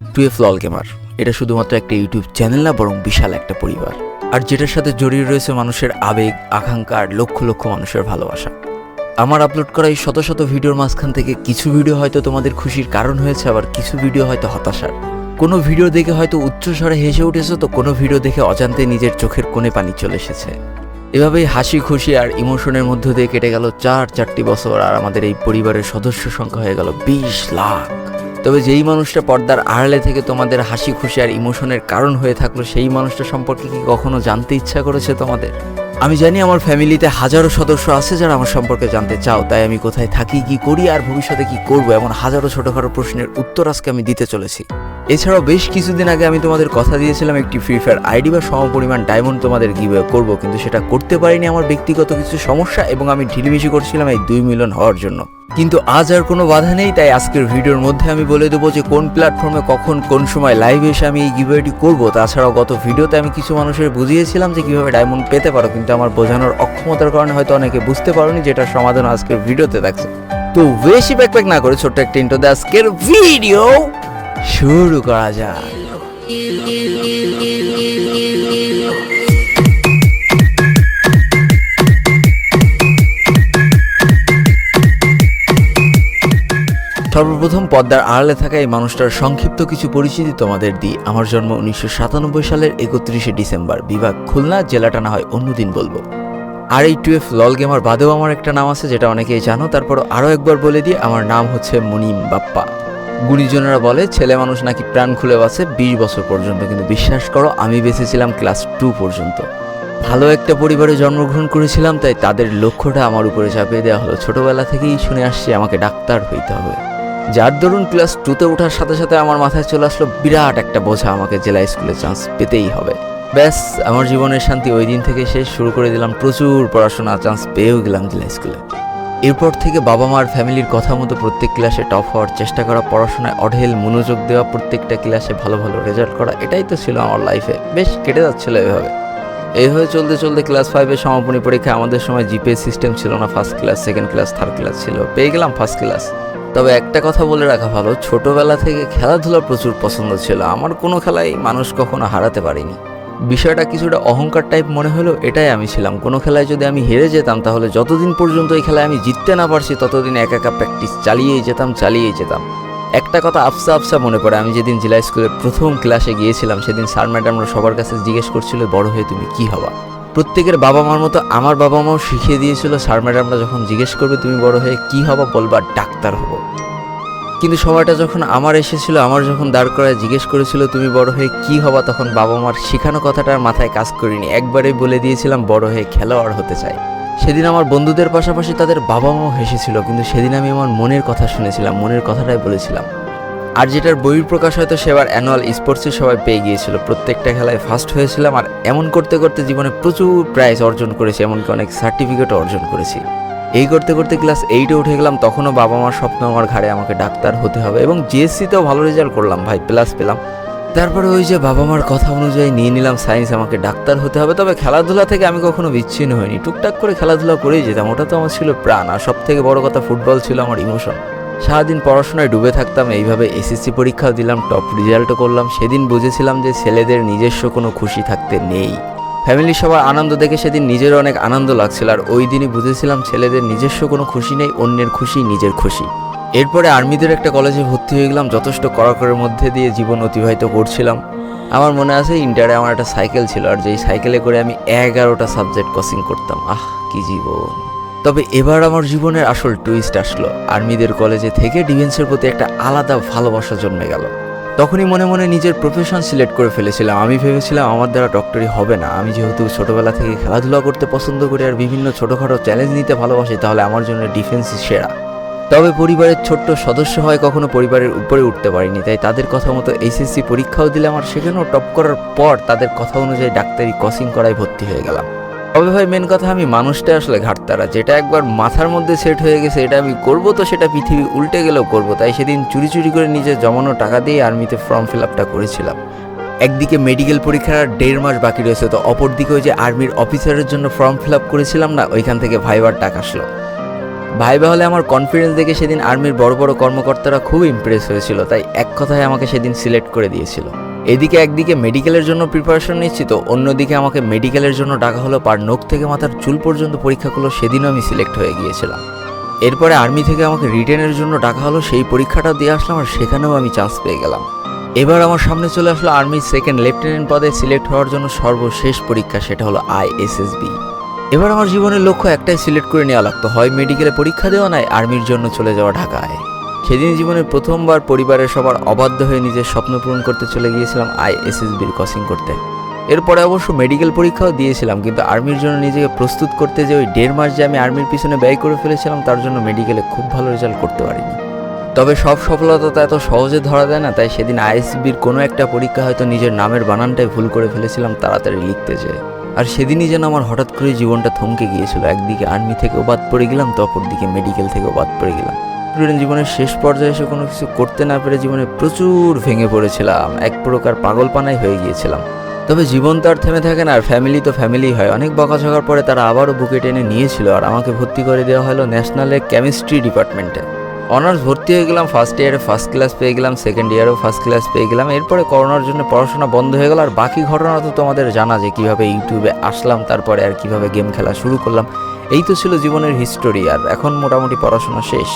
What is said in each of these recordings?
Twelve লল gamer এটা শুধুমাত্র একটা ইউটিউব চ্যানেল না, বরং বিশাল একটা পরিবার। আর যেটার সাথে জড়িয়ে রয়েছে মানুষের আবেগ, আকাঙ্ক্ষা আর লক্ষ লক্ষ মানুষের ভালোবাসা। আমার আপলোড করা এই শত শত ভিডিওর মাঝখান থেকে কিছু ভিডিও হয়তো তোমাদের খুশির কারণ হয়েছে, আবার কিছু ভিডিও হয়তো হতাশার। কোনো ভিডিও দেখে হয়তো উচ্চস্বরে হেসে উঠেছে, তো কোনো ভিডিও দেখে অজান্তে নিজের চোখের কোণে পানি চলে এসেছে। এভাবেই হাসি, খুশি আর ইমোশনের মধ্য দিয়ে কেটে গেল চার চারটি বছর, আর আমাদের এই পরিবারের সদস্য সংখ্যা হয়ে গেল বিশ লাখ। তবে যেই মানুষটা পর্দার আড়ালে থেকে তোমাদের হাসি, খুশি আর ইমোশনের কারণ হয়ে থাকল, সেই মানুষটা সম্পর্কে কি কখনো জানতে ইচ্ছা করেছে তোমাদের? আমি জানি আমার ফ্যামিলিতে হাজারো সদস্য আছে যারা আমার সম্পর্কে জানতে চাও, তাই আমি কোথায় থাকি, কি করি আর ভবিষ্যতে কি করব এমন হাজারো ছোটখাটো প্রশ্নের উত্তর আজকে আমি দিতে চলেছি। এছাড়াও বেশ কিছুদিন আগে আমি তোমাদের কথা দিয়েছিলাম একটি ফ্রি ফায়ার আইডি বা সমপরিমাণ ডায়মন্ড তোমাদের গিভওয়ে করব, কিন্তু সেটা করতে পারিনি আমার ব্যক্তিগত কিছু সমস্যা এবং আমি ঢিলিমিশি করছিলাম এই দুই মিলিয়ন হওয়ার জন্য। কিন্তু আজ আর কোনো বাধা নেই, তাই আজকের ভিডিওর মধ্যে আমি বলে দেবো যে কোন প্ল্যাটফর্মে কখন কোন সময় লাইভে এসে আমি এই গিভওয়েটি করব। তাছাড়াও গত ভিডিওতে আমি কিছু মানুষের বুঝিয়েছিলাম যে কীভাবে ডায়মন্ড পেতে পারো, কিন্তু আমার বোঝানোর অক্ষমতার কারণে হয়তো অনেকে বুঝতে পারোনি যেটার সমাধান আজকের ভিডিওতে থাকছে তো বেশি ব্যাকপ্যাক না করে ছোট্ট একটা ইন্টো আজকের ভিডিও শুরু করা যাক। সর্বপ্রথম পদ্মার আড়ালে থাকা এই মানুষটার সংক্ষিপ্ত কিছু পরিচিতি তোমাদের দিই। আমার জন্ম উনিশশো সাতানব্বই সালের একত্রিশে ডিসেম্বর। বিভাগ খুলনা, জেলাটা না হয় অন্যদিন বলব। আর এই টুয়েলভ লল গেমার বাদেও আমার একটা নাম আছে, যেটা অনেকেই জানো। তারপর আরও একবার বলে দিই, আমার নাম হচ্ছে মুনিম বাপ্পা। গুণীজনেরা বলে, ছেলে মানুষ নাকি প্রাণ খুলে বাঁচে বিশ বছর পর্যন্ত। কিন্তু বিশ্বাস করো, আমি বেঁচেছিলাম ক্লাস টু পর্যন্ত। ভালো একটা পরিবারে জন্মগ্রহণ করেছিলাম, তাই তাদের লক্ষ্যটা আমার উপরে চাপিয়ে দেওয়া হলো। ছোটবেলা থেকেই শুনে আসছি, আমাকে ডাক্তার হইতে হবে। যার দরুন ক্লাস টুতে ওঠার সাথে সাথে আমার মাথায় চলে আসলো বিরাট একটা বোঝা আমাকে জেলা স্কুলে চান্স পেতেই হবে। ব্যাস, আমার জীবনের শান্তি ওই দিন থেকে শেষ, শুরু করে দিলাম প্রচুর পড়াশোনা চান্স পেয়েও গেলাম জেলা স্কুলে। এরপর থেকে বাবা মার ফ্যামিলির কথা মতো প্রত্যেক ক্লাসে টপ হওয়ার চেষ্টা করা, পড়াশোনায় অঢেল মনোযোগ দেওয়া, প্রত্যেকটা ক্লাসে ভালো ভালো রেজাল্ট করা, এটাই তো ছিল আমার লাইফে বেশ, কেটে যাচ্ছিল এভাবে। এইভাবে চলতে চলতে ক্লাস ফাইভে সমাপনী পরীক্ষা আমাদের সময় জিপে সিস্টেম ছিল না first class second class third class ছিল। পেয়ে গেলাম ফার্স্ট ক্লাস তবে একটা কথা বলে রাখা ভালো, ছোটোবেলা থেকে খেলাধুলা প্রচুর পছন্দ ছিল। আমার কোনো খেলাই মানুষ কখনো হারাতে পারিনি। বিষয়টা কিছুটা অহংকার টাইপ মনে হলো এটাই আমি ছিলাম। কোনো খেলায় যদি আমি হেরে যেতাম, তাহলে যতদিন পর্যন্ত এই খেলায় আমি জিততে না পারছি, ততদিন একা একা প্র্যাকটিস চালিয়েই যেতাম চালিয়েই যেতাম। একটা কথা আফসা আফসা মনে পড়ে। আমি যেদিন জেলা স্কুলের প্রথম ক্লাসে গিয়েছিলাম, সেদিন স্যার ম্যাডামরা সবার কাছে জিজ্ঞেস করছিল, বড় হয়ে তুমি কি হবা? প্রত্যেকের বাবা মার মতো আমার বাবা মাও শিখিয়ে দিয়েছিল, স্যার ম্যাডামরা যখন জিজ্ঞেস করবে তুমি বড় হয়ে কি হবা বলবা, ডাক্তার হব। কিন্তু সময়টা যখন আমার এসেছিল, আমার যখন দাঁড় করায় জিজ্ঞেস করেছিল, তুমি বড় হয়ে কি হবা? তখন বাবা মার শেখানো কথাটা আর মাথায় কাজ করিনি। একবারেই বলে দিয়েছিলাম, বড় হয়ে খেলোয়াড় হতে চাই। সেদিন আমার বন্ধুদের পাশাপাশি তাদের বাবা মাও হেসেছিল, কিন্তু সেদিন আমি আমার মনের কথা শুনেছিলাম, মনের কথাটাই বলেছিলাম। আর যেটার বইয়ের প্রকাশ হয়তো সেবার অ্যানুয়াল স্পোর্টসে সবাই পেয়ে গিয়েছিল। প্রত্যেকটা খেলায় ফার্স্ট হয়েছিলাম আর এমন করতে করতে জীবনে প্রচুর প্রাইজ অর্জন করেছি, এমনকি অনেক সার্টিফিকেটও অর্জন করেছি। এই করতে করতে ক্লাস এইটে উঠে গেলাম, তখনও বাবা মার স্বপ্ন আমার ঘাড়ে আমাকে ডাক্তার হতে হবে এবং জিএসসিতেও ভালো রেজাল্ট করলাম, ভাই প্লাস পেলাম। তারপরে ওই যে বাবা মার কথা অনুযায়ী নিয়ে নিলাম সায়েন্স আমাকে ডাক্তার হতে হবে। তবে খেলাধুলা থেকে আমি কখনো বিচ্ছিন্ন হইনি। টুকটাক করে খেলাধুলা করেই যেতাম। ওটা তো আমার ছিল প্রাণ। আর সব থেকে বড় কথা, ফুটবল ছিল আমার ইমোশন সারাদিন পড়াশোনায় ডুবে থাকতাম, এইভাবে এসএসসি পরীক্ষাও দিলাম টপ রেজাল্টও করলাম। সেদিন বুঝেছিলাম যে ছেলেদের নিজস্ব কোনো খুশি থাকতে নেই। ফ্যামিলি সবার আনন্দ দেখে সেদিন নিজের অনেক আনন্দ লাগছিল। আর ওই দিনই বুঝেছিলাম ছেলেদের নিজস্ব কোনো খুশি নেই, অন্যের খুশি নিজের খুশি। এরপরে আর্মিদের একটা কলেজে ভর্তি হয়ে গেলাম, যথেষ্ট কড়াকড়ের মধ্যে দিয়ে জীবন অতিবাহিত করছিলাম। আমার মনে আছে ইন্টারে আমার একটা সাইকেল ছিল, আর যেই সাইকেলে করে আমি এগারোটা সাবজেক্ট কোচিং করতাম। আহ, কি জীবন। তবে এবার আমার জীবনের আসল টুইস্ট আসলো। আর্মিদের কলেজে থেকে ডিফেন্সের প্রতি একটা আলাদা ভালোবাসা জন্মে গেল। তখনই মনে মনে নিজের প্রফেশন সিলেক্ট করে ফেলেছিলাম। আমি ভেবেছিলাম আমার দ্বারা ডক্টরি হবে না। আমি যেহেতু ছোটবেলা থেকে খেলাধুলা করতে পছন্দ করি আর বিভিন্ন ছোটোখাটো চ্যালেঞ্জ নিতে ভালোবাসি, তাহলে আমার জন্য ডিফেন্সই সেরা। তবে পরিবারের ছোট্ট সদস্য হয় কখনো পরিবারের উপরে উঠতে পারিনি, তাই তাদের কথা মতো এইচএসসি পরীক্ষাও দিলে আমার সেখানেও টপ করার পর তাদের কথা অনুযায়ী ডাক্তারি কোচিং করায় ভর্তি হয়ে গেলাম। তবে ভাই মেন কথা আমি মানুষটা আসলে ঘাটতারা, যেটা একবার মাথার মধ্যে সেট হয়ে গেছে এটা আমি করব তো সেটা পৃথিবী উল্টে গেলেও করব, তাই সেদিন চুরি চুরি করে নিজের জমানো টাকা দিয়ে আর্মিতে ফর্ম ফিল আপটা করেছিলাম। একদিকে মেডিকেল পরীক্ষার আর দেড় মাস বাকি রয়েছে, তো অপরদিকে ওই যে আর্মির অফিসারের জন্য ফর্ম ফিল আপ করেছিলাম না, ওইখান থেকে ভাইবার টাকা আসলো। ভাইবা হলে আমার কনফিডেন্স দেখে সেদিন আর্মির বড় বড় কর্মকর্তারা খুব ইমপ্রেস হয়েছিল, তাই এক কথায় আমাকে সেদিন সিলেক্ট করে দিয়েছিল। এদিকে একদিকে মেডিকেলের জন্য প্রিপারেশন নিচ্ছি তো, অন্যদিকে আমাকে মেডিকেলের জন্য ডাকা হলো পার নোখ থেকে মাথার চুল পর্যন্ত পরীক্ষাগুলো সেদিনও আমি সিলেক্ট হয়ে গিয়েছিলাম। এরপরে আর্মি থেকে আমাকে রিটেনের জন্য ডাকা হলো, সেই পরীক্ষাটা দিয়ে আসলাম আর সেখানেও আমি চান্স পেয়ে গেলাম। এবার আমার সামনে চলে আসলো আর্মির সেকেন্ড লেফটেন্যান্ট পদে সিলেক্ট হওয়ার জন্য সর্বশেষ পরীক্ষা, সেটা হলো আইএসএসবি এবার আমার জীবনের লক্ষ্য একটাই সিলেক্ট করে নেওয়া লাগতো। হয় মেডিকেলে পরীক্ষা দেওয়া নয়, আর্মির জন্য চলে যাওয়া ঢাকায়। সেদিন জীবনে প্রথমবার পরিবারের সবার অবাধ্য হয়ে নিজের স্বপ্ন পূরণ করতে চলে গিয়েছিলাম আইএসএসবির কোচিং করতে। এরপরে অবশ্য মেডিকেল পরীক্ষাও দিয়েছিলাম, কিন্তু আর্মির জন্য নিজেকে প্রস্তুত করতে যে ওই দেড় মাস যে আমি আর্মির পিছনে ব্যয় করে ফেলেছিলাম, তার জন্য মেডিকেলে খুব ভালো রেজাল্ট করতে পারিনি। তবে সব সফলতা তো এত সহজে ধরা দেয় না, তাই সেদিন আইএসবির কোনো একটা পরীক্ষা হয়তো নিজের নামের বানানটাই ভুল করে ফেলেছিলাম, তাড়াতাড়ি লিখতে যেয়ে। আর সেদিনই যেন আমার হঠাৎ করে জীবনটা থমকে গিয়েছিল। একদিকে আর্মি থেকেও বাদ পড়ে গেলাম তো অপরদিকে মেডিকেল থেকেও বাদ পড়ে গেলাম। স্টুডেন্ট জীবনের শেষ পর্যায়ে এসে কোনো কিছু করতে না পেরে জীবনে প্রচুর ভেঙে পড়েছিলাম। এক প্রকার পাগলপানাই হয়ে গিয়েছিলাম। তবে জীবন তো আর থেমে থাকে না, আর ফ্যামিলি তো ফ্যামিলি হয়। অনেক বকাঝকার পরে তারা আবারও বুকে টেনে নিয়েছিল আর আমাকে ভর্তি করে দেওয়া হলো ন্যাশনালের কেমিস্ট্রি ডিপার্টমেন্টে অনার্স ভর্তি হয়ে গেলাম ফার্স্ট ইয়ারে ফার্স্ট ক্লাস পেয়ে গেলাম সেকেন্ড ইয়ারেও ফার্স্ট ক্লাস পেয়ে গেলাম। এরপরে করোনার জন্য পড়াশোনা বন্ধ হয়ে গেল, আর বাকি ঘটনা তো তোমাদের জানা যে কীভাবে ইউটিউবে আসলাম, তারপরে আর কীভাবে গেম খেলা শুরু করলাম, এই তো ছিল জীবনের হিস্টোরি আর এখন মোটামুটি পড়াশোনা শেষ।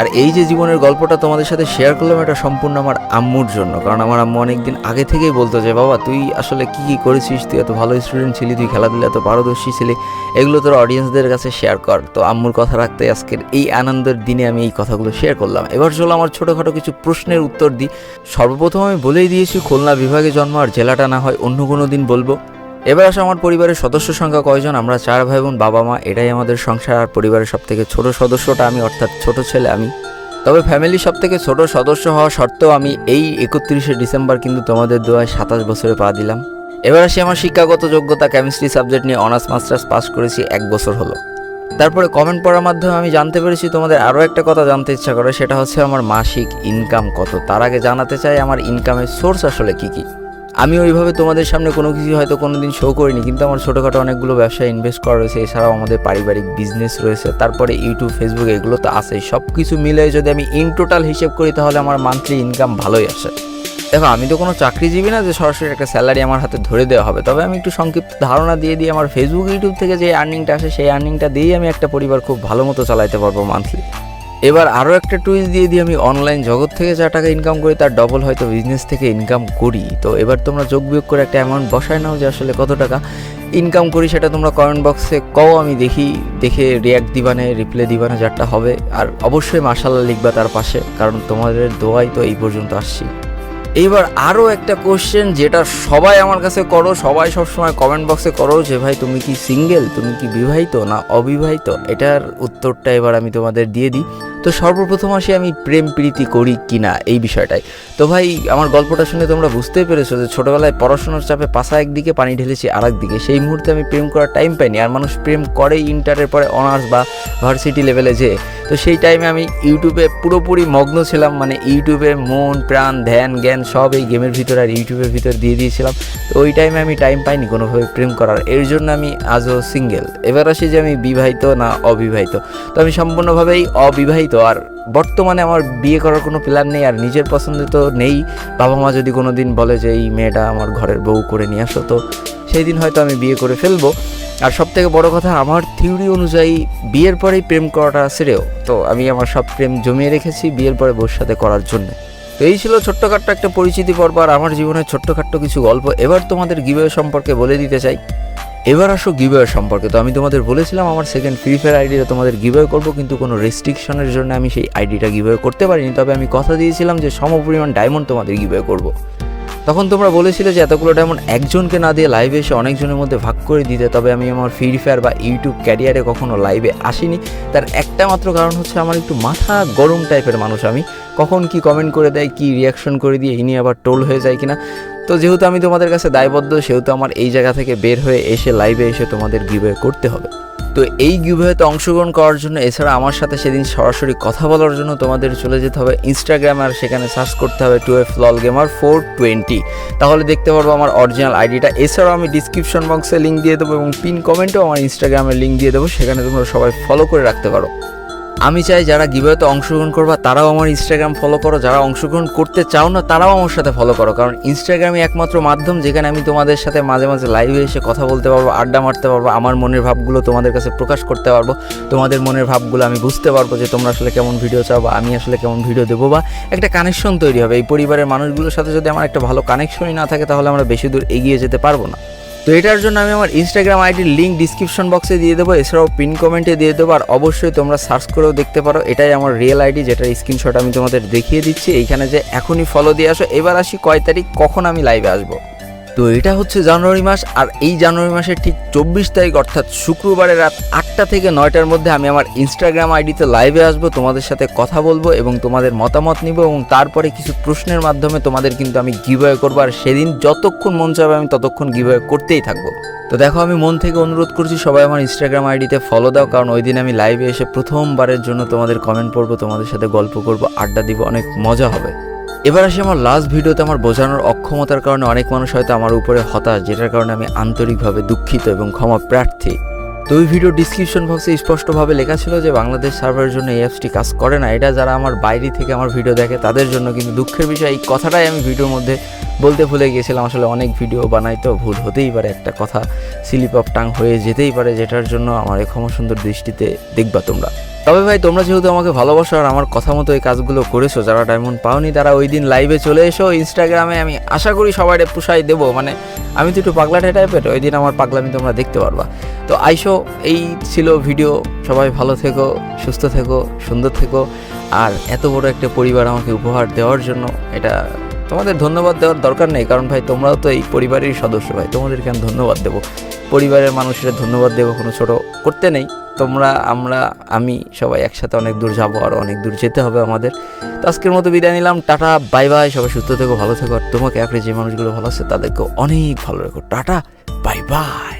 আর এই যে জীবনের গল্পটা তোমাদের সাথে শেয়ার করলাম, এটা সম্পূর্ণ আমার আম্মুর জন্য। কারণ আমার আম্মু অনেকদিন আগে থেকেই বলতো যে, বাবা, তুই আসলে কি কি করেছিস? তুই এত ভালো স্টুডেন্ট ছিলি, তুই খেলাধুলা এত পারদর্শী ছিলি। এগুলো তোর অডিয়েন্সদের কাছে শেয়ার কর। তো আম্মুর কথা রাখতে আজকের এই আনন্দের দিনে আমি এই কথাগুলো শেয়ার করলাম। এবার চলো আমার ছোটোখাটো কিছু প্রশ্নের উত্তর দিই। সর্বপ্রথম আমি বলেই দিয়েছি, খুলনা বিভাগে জন্ম আর জেলাটা না হয় অন্য কোনো দিন বলব। এবার আসো আমার পরিবারের সদস্য সংখ্যা কয়জন? আমরা চার ভাই বোন বাবা মা, এটাই আমাদের সংসার। আর পরিবারের সব থেকে ছোট সদস্যটা আমি, অর্থাৎ ছোট ছেলে আমি। তবে ফ্যামিলির সব থেকে ছোট সদস্য হওয়া সত্ত্বেও আমি এই একত্রিশে ডিসেম্বর কিন্তু তোমাদের দোয়ায় সাতাশ বছরে পা দিলাম। এবার আসি আমার শিক্ষাগত যোগ্যতা কেমিস্ট্রি সাবজেক্ট নিয়ে অনার্স মাস্টার্স পাস করেছি এক বছর হলো। তারপরে কমেন্ট পড়ার মাধ্যমে আমি জানতে পেরেছি তোমাদের আরও একটা কথা জানতে ইচ্ছা করে, সেটা হচ্ছে আমার মাসিক ইনকাম কত। তার আগে জানাতে চাই আমার ইনকামের সোর্স আসলে কী কী? আমি ওইভাবে তোমাদের সামনে কোনো কিছু হয়তো কোনো দিন শো করিনি, কিন্তু আমার ছোটোখাটো অনেকগুলো ব্যবসায় ইনভেস্ট করা রয়েছে, এছাড়াও আমাদের পারিবারিক বিজনেস রয়েছে, তারপরে ইউটিউব ফেসবুক এগুলো তো আছেই সব কিছু মিলে যদি আমি ইন টোটাল হিসেব করি তাহলে আমার মান্থলি ইনকাম ভালোই আসে। দেখো, আমি তো কোনো চাকরিজীবী না যে সরাসরি একটা স্যালারি আমার হাতে ধরে দেওয়া হবে, তবে আমি একটু সংক্ষিপ্ত ধারণা দিয়ে দিই, আমার ফেসবুক ইউটিউব থেকে যে আর্নিংটা আসে, সেই আর্নিংটা দিয়েই আমি একটা পরিবার খুব ভালো মতো চালাইতে পারব মান্থলি এবার আরও একটা টুইস্ট দিয়ে দিই আমি অনলাইন জগৎ থেকে যা টাকা ইনকাম করি তার ডবল হয়তো বিজনেস থেকে ইনকাম করি। তো এবার তোমরা যোগ বিয়োগ করে একটা অ্যামাউন্ট বসায় নাও যে আসলে কত টাকা ইনকাম করি সেটা তোমরা কমেন্ট বক্সে কও, আমি দেখি, দেখে রিয়াক্ট রিপ্লাই দিবানে যারটা হবে। আর অবশ্যই মার্শাল্লাহ লিখবা তার পাশে, কারণ তোমাদের দোয়াই তো এই পর্যন্ত আসছি। এইবার আরও একটা কোশ্চেন যেটা সবাই আমার কাছে করো, সবাই সবসময় কমেন্ট বক্সে করো যে, ভাই, তুমি কি সিঙ্গেল তুমি কি বিবাহিত না অবিবাহিত? এটার উত্তরটা এবার আমি তোমাদের দিয়ে দিই। তো সর্বপ্রথম আসি আমি প্রেম প্রীতি করি কি না এই বিষয়টাই তো ভাই, আমার গল্পটা শুনে তোমরা বুঝতেই পেরেছ যে ছোটোবেলায় পড়াশোনার চাপে পাশা একদিকে পানি ঢেলেছি আর একদিকে সেই মুহূর্তে আমি প্রেম করার টাইম পাইনি, আর মানুষ প্রেম করে ইন্টারের পরে অনার্স বা ভার্সিটি লেভেলে যে তো সেই টাইমে আমি ইউটিউবে পুরোপুরি মগ্ন ছিলাম মানে ইউটিউবে মন, প্রাণ, ধ্যান, জ্ঞান সব এই গেমের ভিতর আর ইউটিউবের ভিতর দিয়ে দিয়েছিলাম। তো ওই টাইমে আমি টাইম পাইনি কোনোভাবে প্রেম করার, এর জন্য আমি আজও সিঙ্গেল এবার আসি যে আমি বিবাহিত না অবিবাহিত। তো আমি সম্পূর্ণভাবেই অবিবাহিত আর বর্তমানে আমার বিয়ে করার কোনো প্ল্যান নেই, আর নিজের পছন্দ তো নেই। বাবা মা যদি কোনো দিন বলে যে, এই মেয়েটা আমার ঘরের বউ করে নিয়ে আসো, তো সেই দিন হয়তো আমি বিয়ে করে ফেলব। আর সব থেকে বড় কথা, আমার থিওরি অনুযায়ী বিয়ের পরেই প্রেম করাটা শ্রেয়। তো আমি আমার সব প্রেম জমিয়ে রেখেছি বিয়ের পরে বউর সাথে করার জন্য। তো এই ছিল ছোট্টখাট্ট একটা পরিচিতি পর্ব, আর আমার জীবনের ছোট্টখাট্ট কিছু গল্প। এবার তোমাদের গিভওয়ে সম্পর্কে বলে দিতে চাই। এবার আসো গিভওয়ে সম্পর্কে। তো আমি তোমাদের বলেছিলাম আমার সেকেন্ড ফ্রি ফায়ার আইডিটা তোমাদের গিভওয়ে করব, কিন্তু কোনো রেস্ট্রিকশনের জন্য আমি সেই আইডিটা গিভওয়ে করতে পারিনি। তবে আমি কথা দিয়েছিলাম যে সমপরিমাণ ডায়মন্ড তোমাদের গিভওয়ে করব। তখন তোমরা বলেছিলে যে এতগুলো ডায়মন্ড একজনকে না দিয়ে লাইভে এসে অনেকজনের মধ্যে ভাগ করে দিতে, তবে আমি আমার ফ্রি ফায়ার বা ইউটিউব ক্যারিয়ারে কখনো লাইভে আসিনি। তার একটা মাত্র কারণ হচ্ছে আমার একটু মাথা গরম টাইপের মানুষ আমি। কখন কি কমেন্ট করে দেয়, কি রিয়াকশন করে দিয়ে, এই নিয়ে আবার টোল হয়ে যায় কিনা। তো যেহেতু আমি তোমাদের কাছে দায়বদ্ধ, সেহেতু আমার এই জায়গা থেকে বের হয়ে এসে লাইভে এসে তোমাদের গিভওয়ে করতে হবে। তো এই গিভওয়েতে অংশগ্রহণ করার জন্য, এছাড়া আমার সাথে সেদিন সরাসরি কথা বলার জন্য তোমাদের চলে যেতে হবে ইনস্টাগ্রাম আর সেখানে সার্চ করতে হবে two F lol gamer four twenty তাহলে দেখতে পারব আমার অরিজিনাল আইডিটা এছাড়াও আমি ডিসক্রিপশন বক্সে লিঙ্ক দিয়ে দেবো এবং পিন কমেন্টেও আমার ইনস্টাগ্রামের লিঙ্ক দিয়ে দেবো, সেখানে তোমরা সবাই ফলো করে রাখতে পারো। আমি চাই যারা গিভওয়েতে অংশগ্রহণ করবা, তারাও আমার ইনস্টাগ্রাম ফলো করো। যারা অংশগ্রহণ করতে চাও না, তারাও আমার সাথে ফলো করো। কারণ ইনস্টাগ্রামই একমাত্র মাধ্যম যেখানে আমি তোমাদের সাথে মাঝে মাঝে লাইভে এসে কথা বলতে পারব, আড্ডা মারতে পারব, আমার মনের ভাবগুলো তোমাদের কাছে প্রকাশ করতে পারব। তোমাদের মনের ভাবগুলো আমি বুঝতে পারব যে তোমরা আসলে কেমন ভিডিও চাও বা আমি আসলে কেমন ভিডিও দেবো বা একটা কানেকশন তৈরি হবে। এই পরিবারের মানুষগুলোর সাথে যদি আমার একটা ভালো কানেকশনই না থাকে, তাহলে আমরা বেশি দূর এগিয়ে যেতে পারব না। তো এটার জন্য আমি আমার ইনস্টাগ্রাম আইডির লিঙ্ক ডিসক্রিপশন বক্সে দিয়ে দেবো, এছাড়াও পিন কমেন্টে দিয়ে দেবো, আর অবশ্যই তোমরা সার্চ করেও দেখতে পারো। এটাই আমার রিয়েল আইডি যেটার স্ক্রিনশট আমি তোমাদের দেখিয়ে দিচ্ছি। এইখানে যে এখনই ফলো দিয়ে আসো। এবার আসি কয় তারিখ, কখন আমি লাইভে আসব? তো এটা হচ্ছে জানুয়ারি মাস, আর এই জানুয়ারি মাসের ঠিক চব্বিশ তারিখ, অর্থাৎ শুক্রবারের রাত আটটা থেকে নয়টার মধ্যে আমি আমার ইনস্টাগ্রাম আইডিতে লাইভে আসব, তোমাদের সাথে কথা বলব এবং তোমাদের মতামত নিব এবং তারপরে কিছু প্রশ্নের মাধ্যমে তোমাদের কিন্তু আমি গিভওয়ে করব, আর সেদিন যতক্ষণ মন চাবে আমি ততক্ষণ গিভওয়ে করতেই থাকব। তো দেখো, আমি মন থেকে অনুরোধ করছি, সবাই আমার ইনস্টাগ্রাম আইডিতে ফলো দাও, কারণ ওই দিন আমি লাইভে এসে প্রথমবারের জন্য তোমাদের কমেন্ট পড়ব, তোমাদের সাথে গল্প করব, আড্ডা দিব, অনেক মজা হবে। এবার আসি আমার লাস্ট ভিডিওতে আমার বোঝানোর অক্ষমতার কারণে অনেক মানুষ হয়তো আমার উপরে হতাশ, যেটার কারণে আমি আন্তরিকভাবে দুঃখিত এবং ক্ষমা প্রার্থী। তো ওই ভিডিও ডিসক্রিপশন বক্সে স্পষ্টভাবে লেখা ছিল যে, বাংলাদেশ সার্ভারের জন্য এই অ্যাপসটি কাজ করে না। এটা যারা আমার বাইরে থেকে আমার ভিডিও দেখে, তাদের জন্য কিন্তু দুঃখের বিষয়। এই কথাটাই আমি ভিডিওর মধ্যে বলতে ভুলে গিয়েছিলাম। আসলে অনেক ভিডিও বানাই তো, ভুল হতেই পারে একটা কথা। স্লিপ অফ টাং হয়ে যেতেই পারে, যেটার জন্য আমার ক্ষমা সুন্দর দৃষ্টিতে দেখবা তোমরা। তবে ভাই, তোমরা যেহেতু আমাকে ভালোবাসো আর আমার কথা মতো এই কাজগুলো করেছ, যারা ডায়মন্ড পাওনি, তারা ওই দিন লাইভে চলে এসো ইনস্টাগ্রামে আমি আশা করি সবাই পুষাই দেবো। মানে আমি তো একটু পাগলাটে টাইপের ওই দিন আমার পাগলামি তোমরা দেখতে পারবা। তো আইসো, এই ছিল ভিডিও সবাই ভালো থেকো, সুস্থ থেকো, সুন্দর থেকো। আর এত বড় একটা পরিবার আমাকে উপহার দেওয়ার জন্য, এটা তোমাদের ধন্যবাদ দেওয়ার দরকার নেই। কারণ ভাই, তোমরাও তো এই পরিবারেরই সদস্য ভাই, তোমাদেরকে আমি ধন্যবাদ দেবো। পরিবারের মানুষের ধন্যবাদ দেবো, কোনো ছোট করতে নেই। তোমরা, আমরা, আমি সবাই একসাথে অনেক দূর যাব আর অনেক দূর যেতে হবে আমাদের। তো আজকের মতো বিদায় নিলাম, টাটা, বাই বাই, সবাই সুস্থ থেকো, ভালো থেকো। আর তোমাকে আঁকড়ে যে মানুষগুলো ভালো আছে তাদেরকেও অনেক ভালো রেখো। Tata, bye bye.